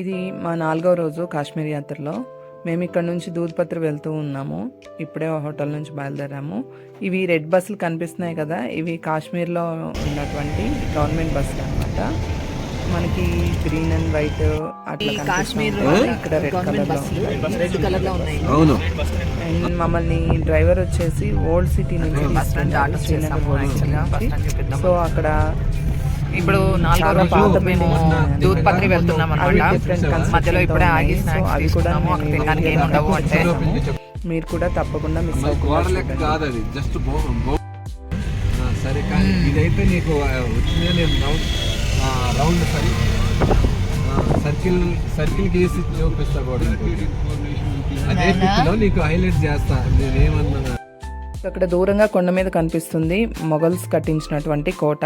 ఇది మా నాలుగో రోజు కాశ్మీర్ యాత్రలో. మేము ఇక్కడ నుంచి దూద్పత్రి వెళ్తూ ఉన్నాము. ఇప్పుడే హోటల్ నుంచి బయలుదేరాము. ఇవి రెడ్ బస్సులు కనిపిస్తున్నాయి కదా ఇవి కాశ్మీర్లో ఉన్నటువంటి గవర్నమెంట్ బస్సులు అనమాట మనకి గ్రీన్ అండ్ వైట్ అట్లా కాశ్మీర్. ఇక్కడ రెడ్ కలర్ బస్సులు రెడ్ కలర్లో ఉన్నాయి. అవును. అండ్ మమ్మల్ని డ్రైవర్ వచ్చేసి ఓల్డ్ సిటీ నుంచి సో అక్కడ ఇప్పుడు నాలుగో రోజు మేము. దూద్ పత్రి వెళ్తున్నాం అనమాట మధ్యలో ఇప్పుడే ఆగి స్నాక్స్ అవి కూడా తీసుకున్నాము. అక్కడ తినడానికి ఏమి ఉండవు అంటే మీరు కూడా తప్పకుండా మిస్. కాదు అది జస్ట్ సరే కానీ ఇదైతే నీకు వచ్చిందే నేను రౌండ్ ఆ, రౌండ్ సరి ఆ, సర్కిల్ సర్కిల్ గీసి చూపిస్తా కూడా. అదే పిక్లో నీకు హైలైట్ చేస్తా. నేనేమన్నా అక్కడ దూరంగా కొండ మీద కనిపిస్తుంది మొఘల్స్ కట్టించినటువంటి కోట.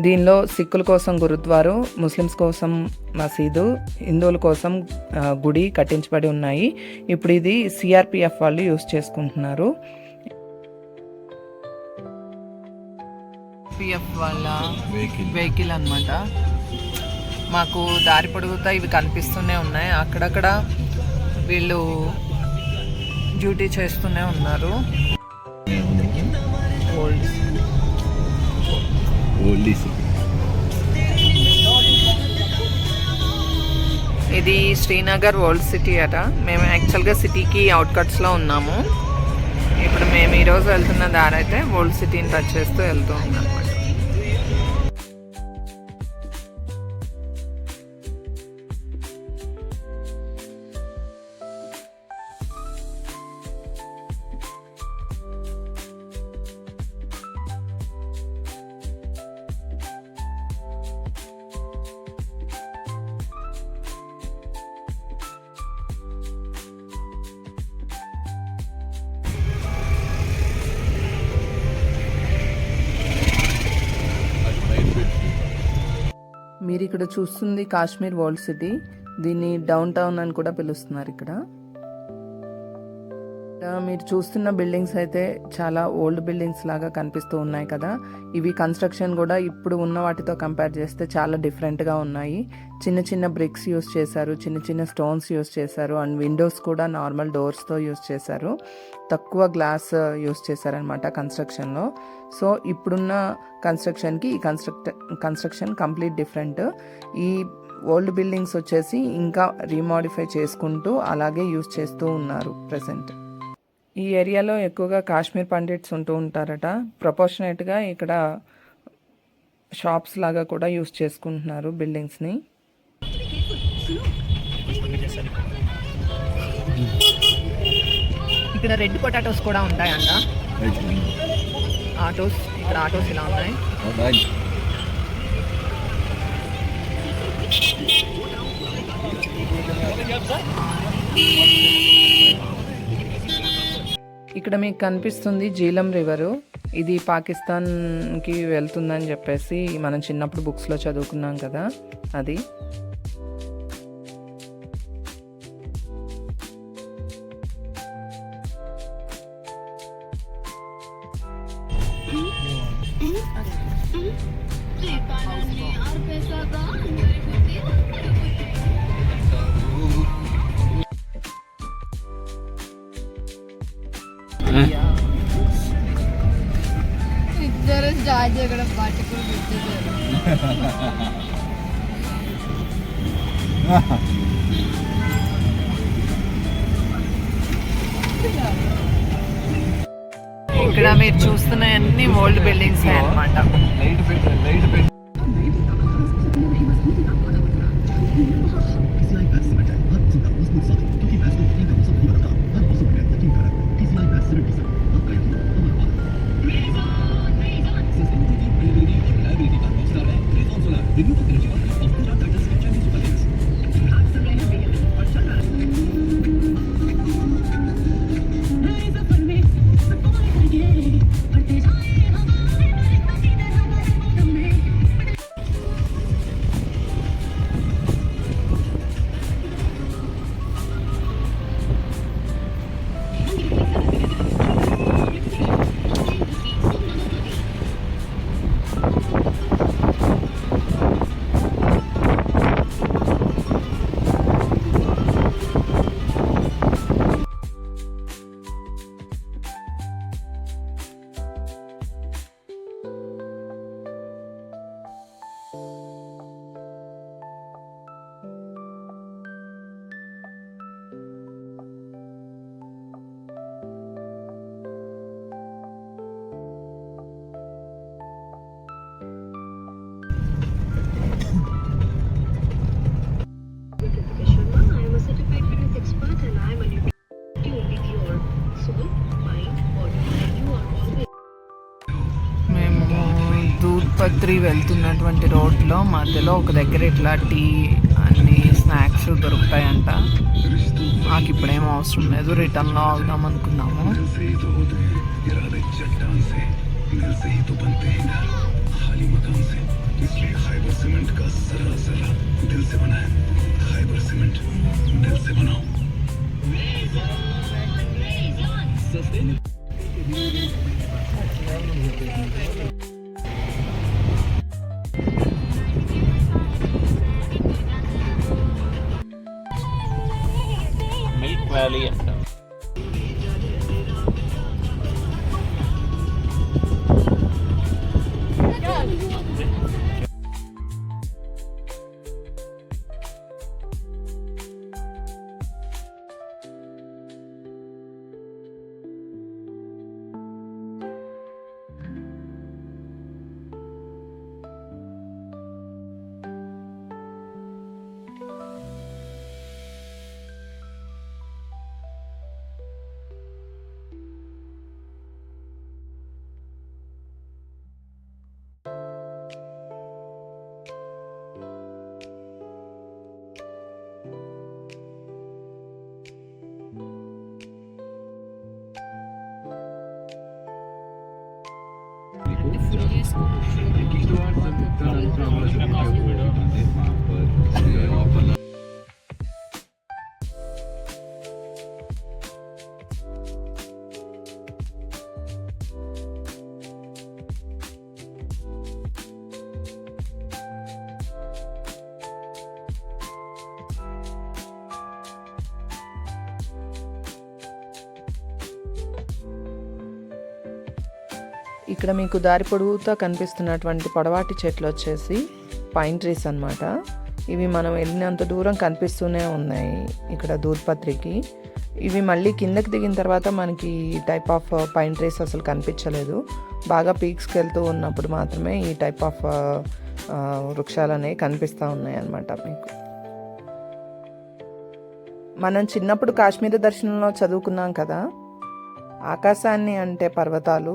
దీనిలో సిక్కుల కోసం గురుద్వారు ముస్లిమ్స్ కోసం మసీదు హిందువుల కోసం గుడి కట్టించబడి ఉన్నాయి. ఇప్పుడు ఇది సిఆర్పిఎఫ్ వాళ్ళు యూస్ చేసుకుంటున్నారు. వాళ్ళ వెహికల్ అన్నమాట. మాకు దారి పొడుగుతా ఇవి కనిపిస్తూనే ఉన్నాయి. అక్కడక్కడ వీళ్ళు డ్యూటీ చేస్తూనే ఉన్నారు. ఓల్డీస్ ఇది శ్రీనగర్ ఓల్డ్ సిటీ అట. మేము యాక్చువల్గా సిటీకి అవుట్కట్స్లో ఉన్నాము. ఇప్పుడు మేము ఈరోజు వెళ్తున్న దారి అయితే ఓల్డ్ సిటీని టచ్ చేస్తూ వెళ్తూ ఉన్నాం. చూస్తుంది కాశ్మీర్ వరల్డ్ సిటీ. దీన్ని డౌన్ టౌన్ అని కూడా పిలుస్తున్నారు ఇక్కడ. మీరు చూస్తున్న బిల్డింగ్స్ అయితే చాలా ఓల్డ్ బిల్డింగ్స్ లాగా కనిపిస్తూ ఉన్నాయి కదా. ఇవి కన్స్ట్రక్షన్ కూడా ఇప్పుడు ఉన్న వాటితో కంపేర్ చేస్తే చాలా డిఫరెంట్గా ఉన్నాయి. చిన్న చిన్న బ్రిక్స్ యూస్ చేశారు చిన్న చిన్న స్టోన్స్ యూస్ చేశారు అండ్ విండోస్ కూడా నార్మల్ డోర్స్తో యూస్ చేశారు. తక్కువ గ్లాస్ యూస్ చేశారనమాట కన్స్ట్రక్షన్లో సో ఇప్పుడున్న కన్స్ట్రక్షన్కి ఈ కన్స్ట్రక్ట్ కన్స్ట్రక్షన్ కంప్లీట్ డిఫరెంట్. ఈ ఓల్డ్ బిల్డింగ్స్ వచ్చేసి ఇంకా రీమాడిఫై చేసుకుంటూ అలాగే యూస్ చేస్తూ ఉన్నారు ప్రజెంట్ ఈ ఏరియాలో ఎక్కువగా కాశ్మీర్ పండిట్స్ ఉంటూ ఉంటారట. ప్రపోర్షనేట్గా ఇక్కడ షాప్స్ లాగా కూడా యూస్ చేసుకుంటున్నారు బిల్డింగ్స్ని. ఇక్కడ రెడ్ పొటాటోస్ కూడా ఉంటాయంట. ఆటోస్ ఇక్కడ ఆటోస్ ఇలా ఉన్నాయి. ఇక్కడ మీకు కనిపిస్తుంది జీలం రివరు. ఇది పాకిస్తాన్కి వెళ్తుందని చెప్పేసి మనం చిన్నప్పుడు బుక్స్లో చదువుకున్నాం కదా అది. పట్టుకుని పెట్టేశారు. ఇక్కడ మీరు చూస్తున్న అన్ని ఓల్డ్ బిల్డింగ్స్ అన్నమాట. లైట్ పెట్టి లైట్ ఆసుపత్రి వెళ్తున్నటువంటి రోడ్లో మధ్యలో ఒక దగ్గర ఇట్లా టీ అన్ని స్నాక్స్ దొరుకుతాయంట. మాకు ఇప్పుడేం అవసరం లేదు. రిటర్న్లో అవుదాం అనుకున్నాము. Dahlén. వ్యాలీ అంట ఇక్కడ మీకు దారి పొడుగుతా కనిపిస్తున్నటువంటి పొడవాటి చెట్లు వచ్చేసి పైన్ ట్రీస్ అన్నమాట. ఇవి మనం వెళ్ళినంత దూరం కనిపిస్తూనే ఉన్నాయి ఇక్కడ దూర్పత్రికి. ఇవి మళ్ళీ కిందకి దిగిన తర్వాత మనకి ఈ టైప్ ఆఫ్ పైన్ ట్రీస్ అసలు కనిపించలేదు. బాగా పీక్స్కి వెళ్తూ ఉన్నప్పుడు మాత్రమే ఈ టైప్ ఆఫ్ uh, uh, వృక్షాలు అనేవి కనిపిస్తూ ఉన్నాయి అన్నమాట మీకు. మనం చిన్నప్పుడు కాశ్మీర దర్శనంలో చదువుకున్నాం కదా. ఆకాశాన్ని అంటే పర్వతాలు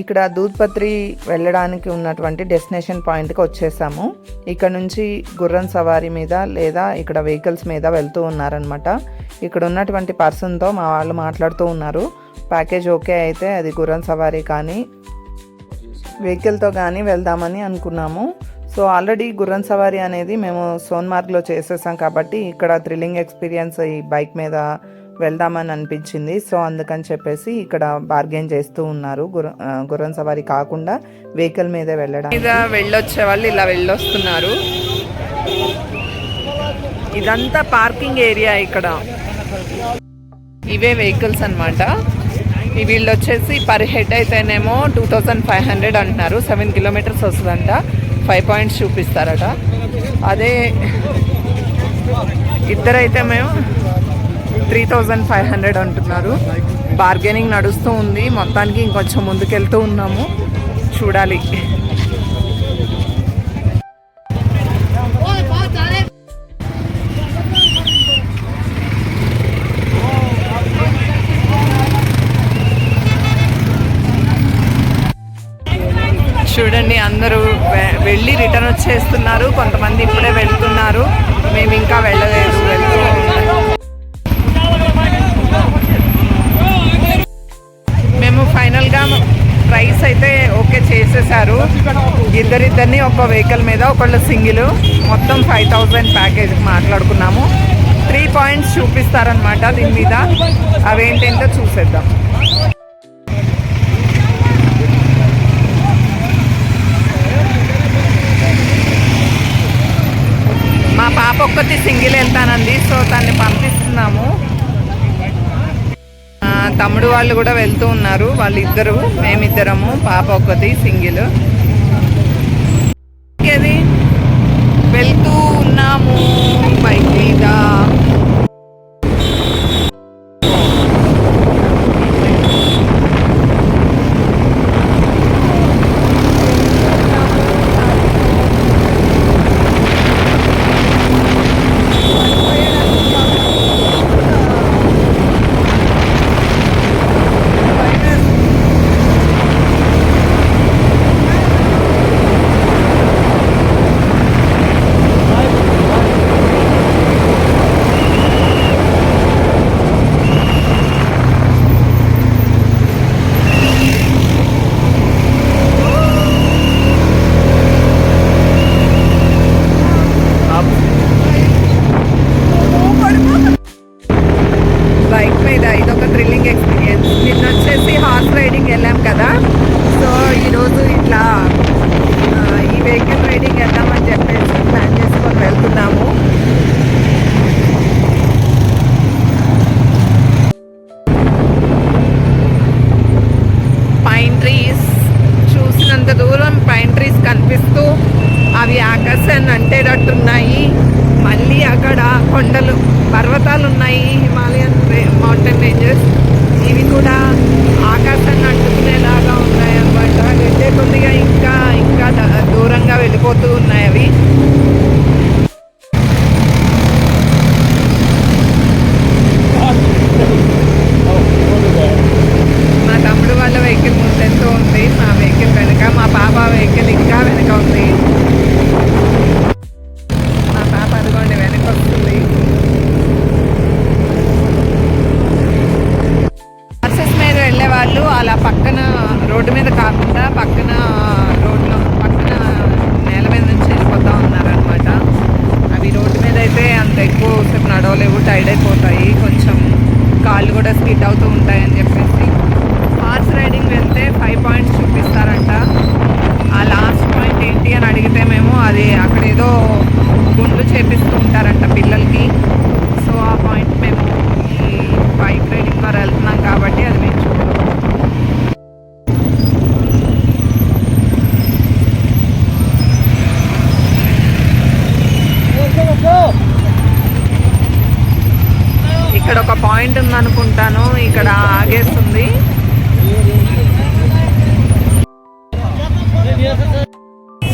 ఇక్కడ దూద్పత్రి వెళ్ళడానికి ఉన్నటువంటి డెస్టినేషన్ పాయింట్కి వచ్చేసాము. ఇక్కడ నుంచి గుర్రం సవారీ మీద లేదా ఇక్కడ వెహికల్స్ మీద వెళ్తూ ఉన్నారనమాట ఇక్కడ ఉన్నటువంటి పర్సన్తో మా వాళ్ళు మాట్లాడుతూ ఉన్నారు. ప్యాకేజ్ ఓకే అయితే అది గుర్రం సవారీ కానీ వెహికల్తో కానీ వెళ్దామని అనుకున్నాము. సో ఆల్రెడీ గుర్రం సవారీ అనేది మేము సోన్మార్గ్లో చేసేసాం కాబట్టి ఇక్కడ థ్రిల్లింగ్ ఎక్స్పీరియన్స్ ఈ బైక్ మీద వెళ్దామని అనిపించింది. సో అందుకని చెప్పేసి ఇక్కడ బార్గెన్ చేస్తూ ఉన్నారు. గుర్రం సవారీ కాకుండా వెహికల్ మీదే వెళ్ళడం మీద వెళ్ళొచ్చే వాళ్ళు ఇలా వెళ్ళొస్తున్నారు. ఇదంతా పార్కింగ్ ఏరియా ఇక్కడ. ఇవే వెహికల్స్ అన్నమాట. వీళ్ళు వచ్చేసి పర్ హెడ్ అయితేనేమో టూ థౌజండ్ ఫైవ్ హండ్రెడ్ అంటున్నారు. సెవెన్ కిలోమీటర్స్ వస్తుందంట. ఫైవ్ పాయింట్స్ చూపిస్తారట. అదే ఇద్దరైతే మేము త్రీ థౌజండ్ ఫైవ్ హండ్రెడ్ అంటున్నారు. బార్గెనింగ్ నడుస్తూ ఉంది. మొత్తానికి ఇంకొంచెం ముందుకెళ్తూ ఉన్నాము. చూడాలి. చూడండి అందరూ వె- వెళ్ళి రిటర్న్ వచ్చేస్తున్నారు. కొంతమంది ఇప్పుడే వెళ్తున్నారు. మేము ఇంకా వెళ్ళలేదు. వెళ్తూ ఫైనల్గా ప్రైస్ అయితే ఓకే చేసేసారు. ఇద్దరిద్దరిని ఒక వెహికల్ మీద ఒకళ్ళు సింగిల్. మొత్తం ఫైవ్ థౌజండ్ ప్యాకేజ్ మాట్లాడుకున్నాము. త్రీ పాయింట్స్ చూపిస్తారనమాట దీని మీద. అవేంటేంటో చూసేద్దాం మా పాప ఒక్కటి సింగిల్ వెళ్తానంది సో తన్ని పంపిస్తున్నాము ఆ, తమ్ముడు వాళ్ళు కూడా వెళ్తూ ఉన్నారు వాళ్ళిద్దరు మేమిద్దరము పాప ఒకటి సింగిల్ అది వెళ్తూ ఉన్నాము బైక్ మీద బైక్ మీద ఇదొక థ్రిల్లింగ్ ఎక్స్పీరియన్స్ నిన్న వచ్చేసి హార్స్ రైడింగ్ వెళ్ళాం కదా సో ఈరోజు ఇట్లా ఆ, ఈ వెహికల్ రైడింగ్ వెళ్దామని చెప్పేసి ప్లాన్ చేసుకొని వెళ్తున్నాము పైన్ ట్రీస్ చూసినంత దూరం పైన్ ట్రీస్ కనిపిస్తూ అవి ఆకాశాన్ని అంటేటట్టున్నాయి మళ్ళీ అక్కడ కొండలు పర్వతాలు ఉన్నాయి హిమాలయన్ మౌంటైన్ రేంజెస్ కాళ్ళు అవుతూ ఉంటాయని చెప్పేసి. హార్స్ రైడింగ్ వెళ్తే ఫైవ్ పాయింట్స్ చూపిస్తారంట. ఆ లాస్ట్ పాయింట్ ఏంటి అని అడిగితే మేము అది అక్కడ ఏదో గుండ్లు చేపిస్తూ ఉంటారంట పిల్లలకి. సో ఆ పాయింట్ మేము ఈ బైక్ రైడింగ్ ద్వారా వెళ్తున్నాం కాబట్టి అది పాయింట్ ఉందనుకుంటాను. ఇక్కడ ఆగేస్తుంది.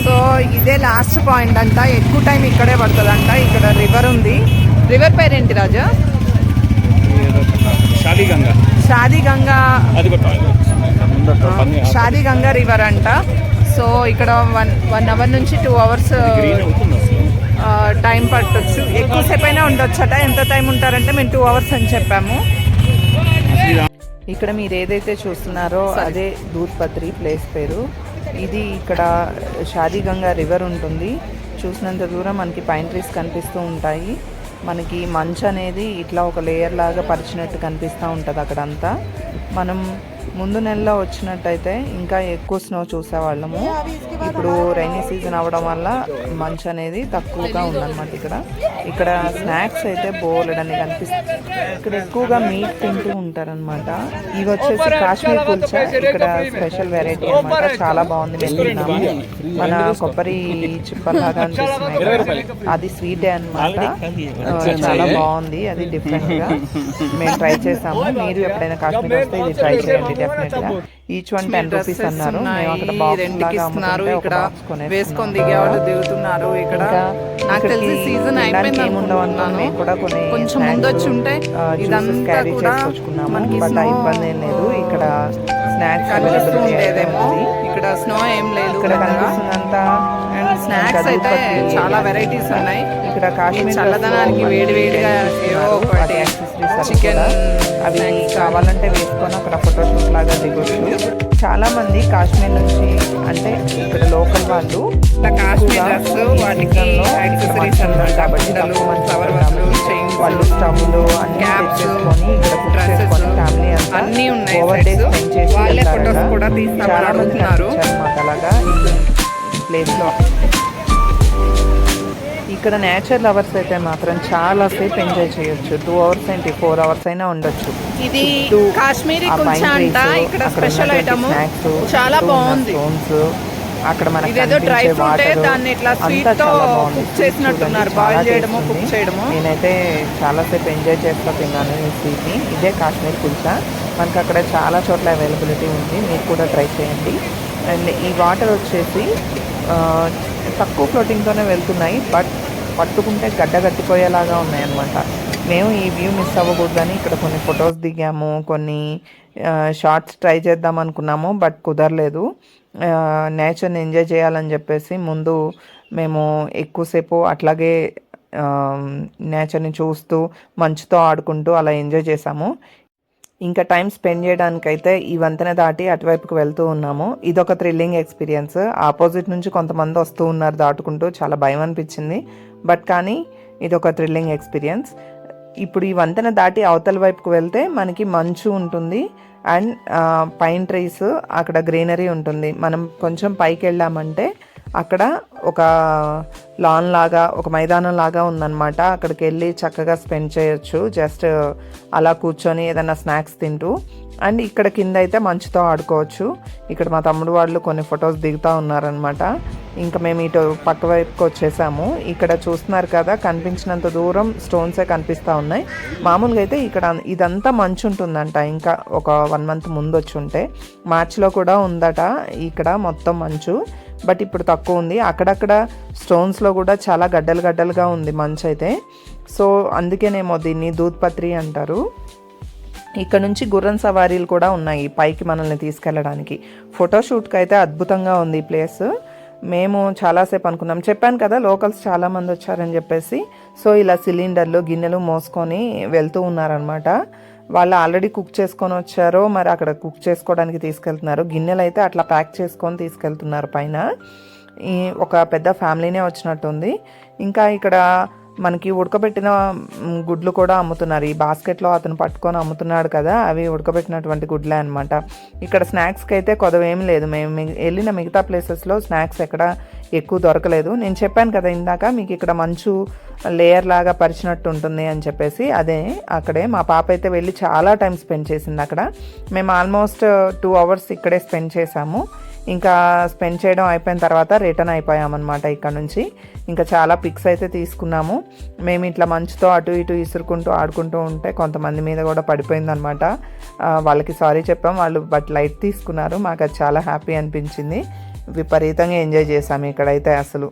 సో ఇదే లాస్ట్ పాయింట్ అంట. ఎక్కువ టైం ఇక్కడే పడుతుందంట. ఇక్కడ రివర్ ఉంది. రివర్ పేరేంటి రాజా? షాదీ గంగా. షాదీ గంగా. అది కూడా షాదీ గంగా రివర్ అంట. సో ఇక్కడ వన్ వన్ అవర్ నుంచి టూ అవర్స్ టైం పట్టొచ్చు. ఎక్కువసేపు అయినా ఉండొచ్చట. ఎంత టైం ఉంటారంటే మేము టూ అవర్స్ అని చెప్పాము. ఇక్కడ మీరు ఏదైతే చూస్తున్నారో అదే దూద్ పత్రి ప్లేస్ పేరు. ఇది ఇక్కడ షాదీగంగా రివర్ ఉంటుంది. చూసినంత దూరం మనకి పైన్ ట్రీస్ కనిపిస్తూ ఉంటాయి. మనకి మంచు అనేది ఇట్లా ఒక లేయర్ లాగా పరిచినట్టు కనిపిస్తూ ఉంటుంది అక్కడంతా. మనం ముందు నెలలో వచ్చినట్టయితే ఇంకా ఎక్కువ స్నో చూసేవాళ్ళము. ఇప్పుడు రైనీ సీజన్ అవ్వడం వల్ల మంచు అనేది తక్కువగా ఉందన్నమాట ఇక్కడ. ఇక్కడ స్నాక్స్ అయితే బోలెడని కనిపిస్తుంది. ఇక్కడ ఎక్కువగా మీట్ తింటూ ఉంటారనమాట ఇవి వచ్చేసి కాశ్మీర్ కుల్చా ఇక్కడ స్పెషల్ వెరైటీ అన్నమాట. చాలా బాగుంది మేము తిన్నాము. మన కొబ్బరి చిప్పలాగా అనిపిస్తున్నాయి. అది స్వీటే అన్నమాట. చాలా బాగుంది. అది డిఫరెంట్గా. మేము ట్రై చేసాము. మీరు ఎప్పుడైనా కాశ్మీర్ వస్తే ఇది ట్రై చేయండి. డెఫినెట్గా ఈచ్ వన్ టెన్ రూపీస్ అన్నారు. మేము అక్కడ బాక్స్ ఇస్తున్నారు. ఇక్కడ. వేసుకొని దిగుతున్నారు. ఇక్కడ ఇంకా నాకు తెలిసి సీజన్ అయిపోయింది అనుకుంటున్నాను. కూడా కొన్ని కొంచెం ముందు వచ్చి ఉంటే ఇదంతా కూడా. మనకి బట్ ఇబ్బంది ఏం లేదు. ఇక్కడ స్నాక్స్ కనిపిస్తూ ఉండేదేమో. ఇక్కడ స్నో ఏం లేదు ఇక్కడ పెద్దగా. స్నాక్స్ అయితే చాలా వెరైటీస్ ఉన్నాయి. ఇక్కడ కాశ్మీర్ చల్లదనానికి వేడి వేడిగా చికెన్ అవి కావాలంటే వేసుకొని అక్కడ ఫోటోషూట్ లాగా దిగొచ్చు. చాలా మంది కాశ్మీర్ నుంచి అంటే ఇక్కడ లోకల్ వాళ్ళు వాళ్ళు స్టవ్లు అన్ని తెచ్చేసుకొని ఇక్కడ కుక్ చేసుకొని ఫ్యామిలీ అన్నీ ఉన్నాయి ఓవర్ డే. స్పెండ్ చేసి చాలా మంది అలాగా. ఈ ప్లేస్లో. ఇక్కడ నేచర్ లవర్స్ అయితే మాత్రం చాలా సేపు ఎంజాయ్ చేయొచ్చు. టూ అవర్స్ ఏంటి ఫోర్ అవర్స్ అయినా ఉండొచ్చు. ఇది కాశ్మీరీ ఇక్కడ స్పెషల్ ఐటమ్ చాలా బాగుంది. అక్కడ మనకి ఇదేదో water, దాన్ని ఇట్లా తో చాలా చేసినట్టున్నారు, చాలా చేయడమో. చేయడమో. నేనైతే చాలాసేపు ఎంజాయ్ చేస్తా తిన్నాను ఈ స్వీట్ని ఇదే కాశ్మీర్ కుల్చా మనకి అక్కడ చాలా చోట్ల అవైలబిలిటీ ఉంది. మీరు కూడా ట్రై చేయండి. అండ్ ఈ వాటర్ వచ్చేసి తక్కువ ఫ్లోటింగ్తోనే వెళ్తున్నాయి బట్ పట్టుకుంటే గడ్డ కట్టిపోయేలాగా ఉన్నాయన్నమాట. మేము ఈ వ్యూ మిస్ అవ్వకూడదని ఇక్కడ కొన్ని ఫొటోస్ దిగాము కొన్ని షార్ట్స్ ట్రై చేద్దాం అనుకున్నాము బట్ కుదరలేదు. నేచర్ని ఎంజాయ్ చేయాలని చెప్పేసి ముందు మేము ఎక్కువసేపు అట్లాగే నేచర్ని చూస్తూ మంచుతో ఆడుకుంటూ అలా ఎంజాయ్ చేసాము. ఇంకా టైం స్పెండ్ చేయడానికైతే ఈ వంతెన దాటి అటువైపుకి వెళ్తూ ఉన్నాము. ఇదొక థ్రిల్లింగ్ ఎక్స్పీరియన్స్. ఆపోజిట్ నుంచి కొంతమంది వస్తూ ఉన్నారు దాటుకుంటూ. చాలా భయం అనిపించింది. బట్ కానీ ఇది ఒక థ్రిల్లింగ్ ఎక్స్పీరియన్స్ ఇప్పుడు ఈ వంతెన దాటి అవతల వైపుకి వెళ్తే మనకి మంచు ఉంటుంది అండ్ పైన్ ట్రీస్ అక్కడ గ్రీనరీ ఉంటుంది. మనం కొంచెం పైకి వెళ్ళామంటే అక్కడ ఒక లాన్ లాగా ఒక మైదానం లాగా ఉందన్నమాట. అక్కడికి వెళ్ళి చక్కగా స్పెండ్ చేయొచ్చు. జస్ట్ అలా కూర్చొని ఏదైనా స్నాక్స్ తింటూ. అండ్ ఇక్కడ కింద అయితే మంచుతో ఆడుకోవచ్చు. ఇక్కడ మా తమ్ముడు వాళ్ళు కొన్ని ఫొటోస్ దిగుతూ ఉన్నారనమాట ఇంకా మేము ఇటు పక్క వైపుకి వచ్చేసాము. ఇక్కడ చూస్తున్నారు కదా కనిపించినంత దూరం స్టోన్సే కనిపిస్తూ ఉన్నాయి. మామూలుగా అయితే ఇక్కడ ఇదంతా మంచు ఉంటుందంట. ఇంకా ఒక వన్ మంత్ ముందు వచ్చి ఉంటే మార్చిలో కూడా ఉందట. ఇక్కడ మొత్తం మంచు. బట్ ఇప్పుడు తక్కువ ఉంది. అక్కడక్కడ స్టోన్స్లో కూడా చాలా గడ్డలు గడ్డలుగా ఉంది మంచు అయితే. సో అందుకేనేమో దీన్ని దూద్పత్రి అంటారు. ఇక్కడ నుంచి గుర్రం సవారీలు కూడా ఉన్నాయి పైకి మనల్ని తీసుకెళ్ళడానికి. ఫోటోషూట్కి అయితే అద్భుతంగా ఉంది ఈ ప్లేస్. మేము చాలాసేపు అనుకున్నాం. చెప్పాను కదా లోకల్స్ చాలామంది వచ్చారని చెప్పేసి. సో ఇలా సిలిండర్లు గిన్నెలు మోసుకొని వెళ్తూ ఉన్నారనమాట వాళ్ళు ఆల్రెడీ కుక్ చేసుకొని వచ్చారో మరి అక్కడ కుక్ చేసుకోవడానికి తీసుకెళ్తున్నారు. గిన్నెలు అయితే అట్లా ప్యాక్ చేసుకొని తీసుకెళ్తున్నారు పైన. ఈ ఒక పెద్ద ఫ్యామిలీనే వచ్చినట్టుంది. ఇంకా ఇక్కడ మనకి ఉడకబెట్టిన గుడ్లు కూడా అమ్ముతున్నారు. ఈ బాస్కెట్లో అతను పట్టుకొని అమ్ముతున్నాడు కదా అవి ఉడకబెట్టినటువంటి గుడ్లే అనమాట ఇక్కడ స్నాక్స్కి అయితే కొదవేం లేదు. మేము వెళ్ళిన మిగతా ప్లేసెస్లో స్నాక్స్ ఎక్కడ ఎక్కువ దొరకలేదు. నేను చెప్పాను కదా ఇందాక మీకు ఇక్కడ మంచు లేయర్ లాగా పరిచినట్టు ఉంటుంది అని చెప్పేసి అదే అక్కడే మా పాప అయితే వెళ్ళి చాలా టైం స్పెండ్ చేసింది అక్కడ. మేము ఆల్మోస్ట్ టూ అవర్స్ ఇక్కడే స్పెండ్ చేసాము ఇంకా స్పెండ్ చేయడం అయిపోయిన తర్వాత రిటర్న్ అయిపోయామన్నమాట ఇక్కడ నుంచి. ఇంకా చాలా పిక్స్ అయితే తీసుకున్నాము. మేము ఇట్లా మంచుతో అటు ఇటు ఇసురుకుంటూ ఆడుకుంటూ ఉంటే కొంతమంది మీద కూడా పడిపోయిందనమాట వాళ్ళకి సారీ చెప్పాం వాళ్ళు బట్ లైట్ తీసుకున్నారు. మాకు అది చాలా హ్యాపీ అనిపించింది. విపరీతంగా ఎంజాయ్ చేసాము ఇక్కడైతే అసలు.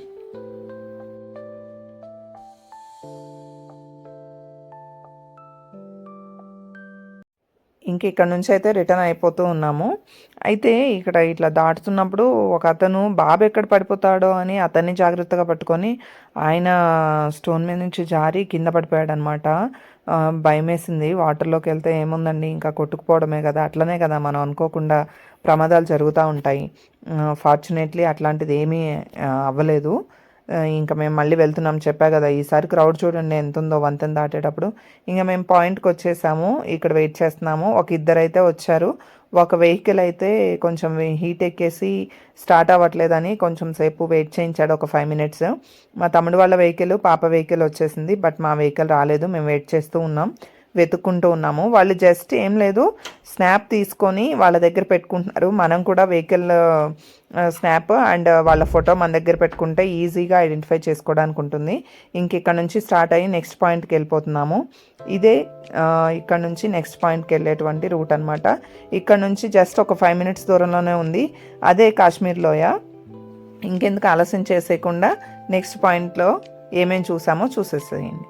ఇంక ఇక్కడ నుంచి అయితే రిటర్న్ అయిపోతూ ఉన్నాము. అయితే ఇక్కడ ఇట్లా దాటుతున్నప్పుడు ఒక అతను బాబు ఎక్కడ పడిపోతాడో అని అతన్ని జాగ్రత్తగా పట్టుకొని ఆయన స్టోన్ మీద నుంచి జారి కింద పడిపోయాడు అనమాట భయం వేసింది వాటర్లోకి వెళ్తే ఏముందండి? ఇంకా కొట్టుకుపోవడమే కదా. అట్లనే కదా మనం అనుకోకుండా ప్రమాదాలు జరుగుతూ ఉంటాయి. ఫార్చునేట్లీ అట్లాంటిది ఏమీ అవ్వలేదు. ఇంకా మేము మళ్ళీ వెళ్తున్నాం. చెప్పా కదా ఈసారి క్రౌడ్ చూడండి ఎంత ఉందో వంతెన దాటేటప్పుడు. ఇంకా మేము పాయింట్కి వచ్చేసాము. ఇక్కడ వెయిట్ చేస్తున్నాము. ఒక ఇద్దరు అయితే వచ్చారు. ఒక వెహికల్ అయితే కొంచెం హీట్ ఎక్కేసి స్టార్ట్ అవ్వట్లేదని కొంచెం సేపు వెయిట్ చేయించాడు ఒక ఫైవ్ మినిట్స్ మా తమ్ముడు వాళ్ళ వెహికల్ పాప వెహికల్ వచ్చేసింది బట్ మా వెహికల్ రాలేదు. మేము వెయిట్ చేస్తూ ఉన్నాం. వెతుక్కుంటూ ఉన్నాము. వాళ్ళు జస్ట్ ఏం లేదు స్నాప్ తీసుకొని వాళ్ళ దగ్గర పెట్టుకుంటున్నారు. మనం కూడా వెహికల్ స్నాప్ అండ్ వాళ్ళ ఫోటో మన దగ్గర పెట్టుకుంటే ఈజీగా ఐడెంటిఫై చేసుకోవడానికి ఉంటుంది. ఇంక ఇక్కడ నుంచి స్టార్ట్ అయ్యి నెక్స్ట్ పాయింట్కి వెళ్ళిపోతున్నాము. ఇదే ఇక్కడ నుంచి నెక్స్ట్ పాయింట్కి వెళ్ళేటువంటి రూట్ అనమాట ఇక్కడ నుంచి జస్ట్ ఒక ఫైవ్ మినిట్స్ దూరంలోనే ఉంది. అదే కాశ్మీర్ లోయ. ఇంకెందుకు ఆలస్యం చేసేయకుండా నెక్స్ట్ పాయింట్లో ఏమేమి చూసామో చూసేసేయండి.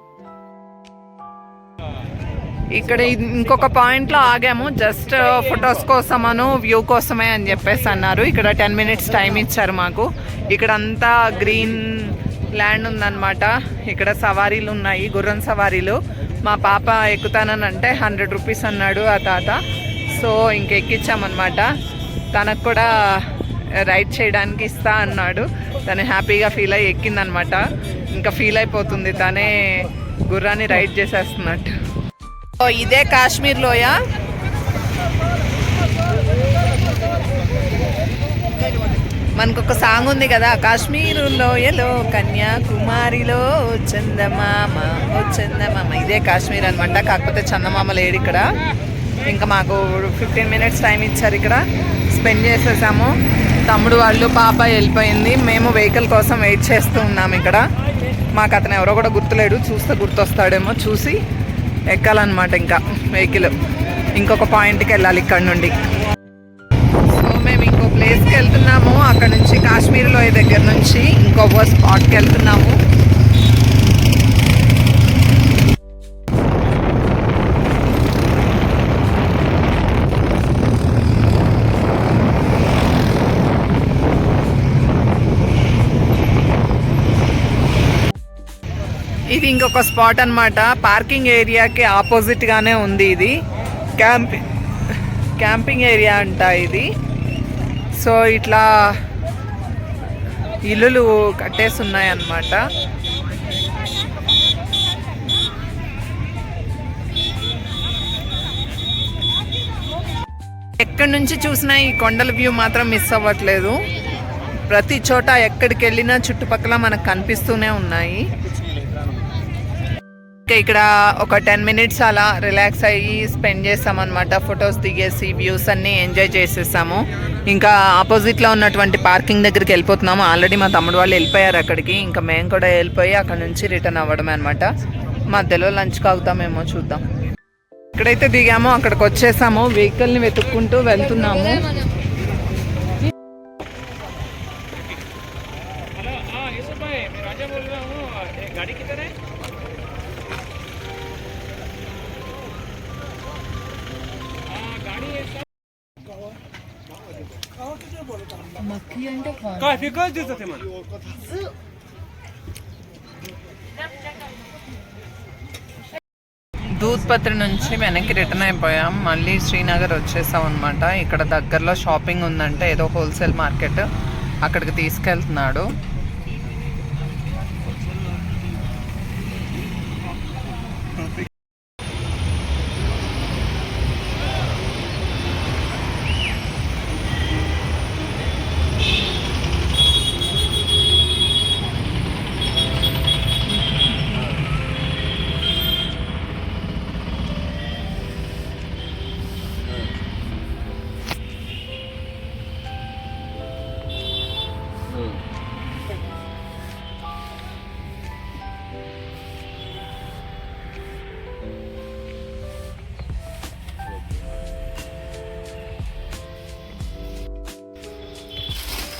ఇక్కడ ఇంకొక పాయింట్లో ఆగాము. జస్ట్ uh, ఫొటోస్ కోసమను వ్యూ కోసమే అని చెప్పేసి అన్నారు. ఇక్కడ టెన్ మినిట్స్ టైం ఇచ్చారు మాకు. ఇక్కడ అంతా గ్రీన్ ల్యాండ్ ఉందన్నమాట. ఇక్కడ సవారీలు ఉన్నాయి గుర్రం సవారీలు. మా పాప ఎక్కుతానని అంటే హండ్రెడ్ రూపీస్ అన్నాడు ఆ తాత. సో ఇంక ఎక్కించామన్నమాట తనకు కూడా రైడ్ చేయడానికి ఇస్తా అన్నాడు. తను హ్యాపీగా ఫీల్ అయ్యి ఎక్కిందనమాట ఇంకా ఫీల్ అయిపోతుంది. తనే గుర్రాన్ని రైడ్ చేసేస్తున్నట్టు. ఓ, ఇదే కాశ్మీర్ లోయ? మనకు ఒక సాంగ్ ఉంది కదా కాశ్మీర్ లోయలో కన్యాకుమారిలో చందమామ ఓ చందమామ. ఇదే కాశ్మీర్ అనమాట కాకపోతే చందమామ లేడు ఇక్కడ. ఇంకా మాకు ఫిఫ్టీన్ మినిట్స్ టైం ఇచ్చారు ఇక్కడ. స్పెండ్ చేసేసాము. తమ్ముడు వాళ్ళు పాప వెళ్ళిపోయింది. మేము వెహికల్ కోసం వెయిట్ చేస్తూ ఉన్నాము ఇక్కడ. మాకు అతను ఎవరో కూడా గుర్తులేడు. చూస్తే గుర్తొస్తాడేమో. చూసి ఎక్కాలన్నమాట ఇంకా వెహికల్. ఇంకొక పాయింట్కి వెళ్ళాలి ఇక్కడ నుండి. సో మేము ఇంకో ప్లేస్కి వెళ్తున్నాము. అక్కడ నుంచి కాశ్మీర్ లోయ దగ్గర నుంచి ఇంకొక స్పాట్కి వెళ్తున్నాము. ఇది ఇంకొక స్పాట్ అన్నమాట. పార్కింగ్ ఏరియాకి ఆపోజిట్ గానే ఉంది ఇది. క్యాంపింగ్ క్యాంపింగ్ ఏరియా అంట ఇది. సో ఇట్లా ఇల్లులు కట్టేసి ఉన్నాయి అన్నమాట ఎక్కడి నుంచి చూసినా ఈ కొండల వ్యూ మాత్రం మిస్ అవ్వట్లేదు. ప్రతి చోట ఎక్కడికి వెళ్ళినా చుట్టుపక్కల మనకు కనిపిస్తూనే ఉన్నాయి. ఇంకా ఇక్కడ ఒక టెన్ మినిట్స్ అలా రిలాక్స్ అయ్యి స్పెండ్ చేస్తామన్నమాట. ఫొటోస్ దిగేసి వ్యూస్ అన్నీ ఎంజాయ్ చేసేసాము. ఇంకా ఆపోజిట్లో ఉన్నటువంటి పార్కింగ్ దగ్గరికి వెళ్ళిపోతున్నాము. ఆల్రెడీ మా తమ్ముడు వాళ్ళు వెళ్ళిపోయారు అక్కడికి. ఇంకా మేము కూడా వెళ్ళిపోయి అక్కడ నుంచి రిటర్న్ అవ్వడమే అనమాట మధ్యలో లంచ్ కాగుతామేమో చూద్దాం. ఎక్కడైతే దిగామో అక్కడికి వచ్చేసాము. వెహికల్ని వెతుక్కుంటూ వెళ్తున్నాము. అంటే దూద్పత్రి నుంచి వెనక్కి రిటర్న్ అయిపోయాం. మళ్ళీ శ్రీనగర్ వచ్చేసాం అనమాట ఇక్కడ దగ్గరలో షాపింగ్ ఉందంటే ఏదో హోల్సేల్ మార్కెట్ అక్కడికి తీసుకెళ్తున్నాడు.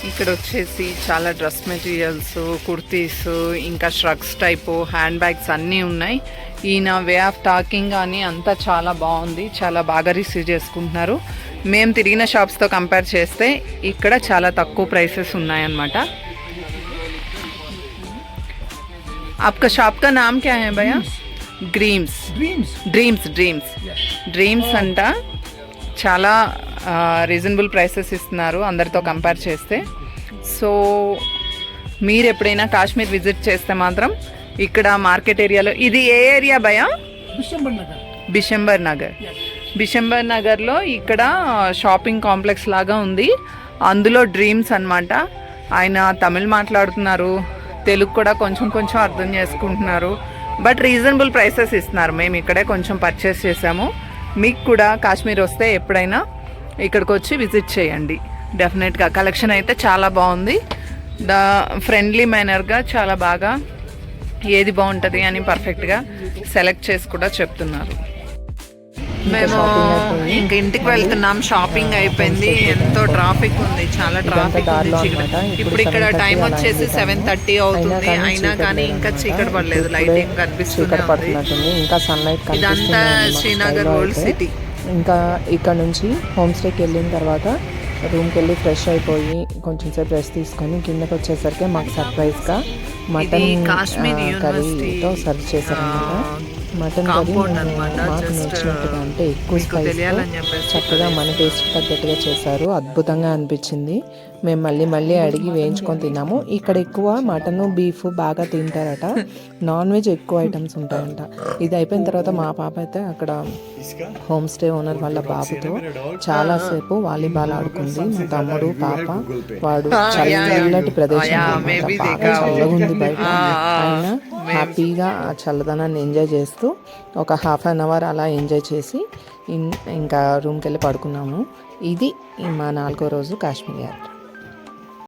ఇక్కడ వచ్చేసి చాలా డ్రెస్ మెటీరియల్స్ కుర్తీస్ ఇంకా షర్ట్స్ టైపు హ్యాండ్ బ్యాగ్స్ అన్నీ ఉన్నాయి ఈయన వే ఆఫ్ టాకింగ్ కానీ అంతా చాలా బాగుంది చాలా బాగా రిసీవ్ చేసుకుంటున్నారు మేము తిరిగిన షాప్స్తో కంపేర్ చేస్తే ఇక్కడ చాలా తక్కువ ప్రైసెస్ ఉన్నాయన్నమాట आपका शॉप का नाम क्या है भैया dreams dreams dreams dreams dreams అంట చాలా రీజనబుల్ ప్రైసెస్ ఇస్తున్నారు అందరితో కంపేర్ చేస్తే. సో మీరు ఎప్పుడైనా కాశ్మీర్ విజిట్ చేస్తే మాత్రం ఇక్కడ మార్కెట్ ఏరియాలో ఇది ఏ ఏరియా భయ బిషంబర్ నగర్. బిషంబర్ నగర్లో ఇక్కడ షాపింగ్ కాంప్లెక్స్ లాగా ఉంది. అందులో డ్రీమ్స్ అన్నమాట. ఆయన తమిళ్ మాట్లాడుతున్నారు. తెలుగు కూడా కొంచెం కొంచెం అర్థం చేసుకుంటున్నారు. బట్ రీజనబుల్ ప్రైసెస్ ఇస్తున్నారు. మేము ఇక్కడే కొంచెం పర్చేస్ చేసాము మీకు కూడా కాశ్మీర్ వస్తే ఎప్పుడైనా ఇక్కడికి వచ్చి విజిట్ చేయండి డెఫినెట్గా కలెక్షన్ అయితే చాలా బాగుంది. ద ఫ్రెండ్లీ మేనర్గా చాలా బాగా ఏది బాగుంటుంది అని పర్ఫెక్ట్గా సెలెక్ట్ చేసి కూడా చెప్తున్నారు. మేము ఇంక ఇంటికి వెళ్తున్నాం. షాపింగ్ అయిపోయింది. ఎంతో ట్రాఫిక్ ఉంది. చాలా ట్రాఫిక్ ఉంది. ఇప్పుడు ఇక్కడ టైం వచ్చేసి సెవెన్ థర్టీ అవుతుంది. అయినా కానీ ఇంకా చీకటి పడలేదు. లైటింగ్ ఇంకా సన్లైట్ ఇదంతా శ్రీనగర్ ఓల్డ్ సిటీ ఇంకా ఇక్కడ నుంచి హోమ్ స్టేకి వెళ్ళిన తర్వాత రూమ్కి వెళ్ళి ఫ్రెష్ అయిపోయి కొంచెం సేపు రెస్ట్ తీసుకొని కిందకి వచ్చేసరికి మాకు సర్ప్రైజ్గా మటన్ కర్రీతో సర్వ్ చేశారనమాట మటన్ కర్రీ మాకు నచ్చినట్టుగా అంటే ఎక్కువ స్పైస్ చక్కగా మన టేస్ట్ తగ్గట్టుగా చేశారు. అద్భుతంగా అనిపించింది. మేము మళ్ళీ మళ్ళీ అడిగి వేయించుకొని తిన్నాము. ఇక్కడ ఎక్కువ మటన్ బీఫ్ బాగా తింటారట. నాన్ వెజ్ ఎక్కువ ఐటమ్స్ ఉంటాయంట. ఇది అయిపోయిన తర్వాత మా పాప అయితే అక్కడ హోమ్ స్టే ఓనర్ వాళ్ళ బాబుతో చాలాసేపు వాలీబాల్ ఆడుకుంది. మా తమ్ముడు పాప వాడు చల్లటి ప్రదేశం. బాగా బయట. హ్యాపీగా ఆ చల్లదనాన్ని ఎంజాయ్ చేస్తూ ఒక హాఫ్ అన్ అవర్ అలా ఎంజాయ్ చేసి ఇంకా రూమ్కి వెళ్ళి పడుకున్నాము. ఇది మా నాలుగో రోజు కాశ్మీర్ యాత్ర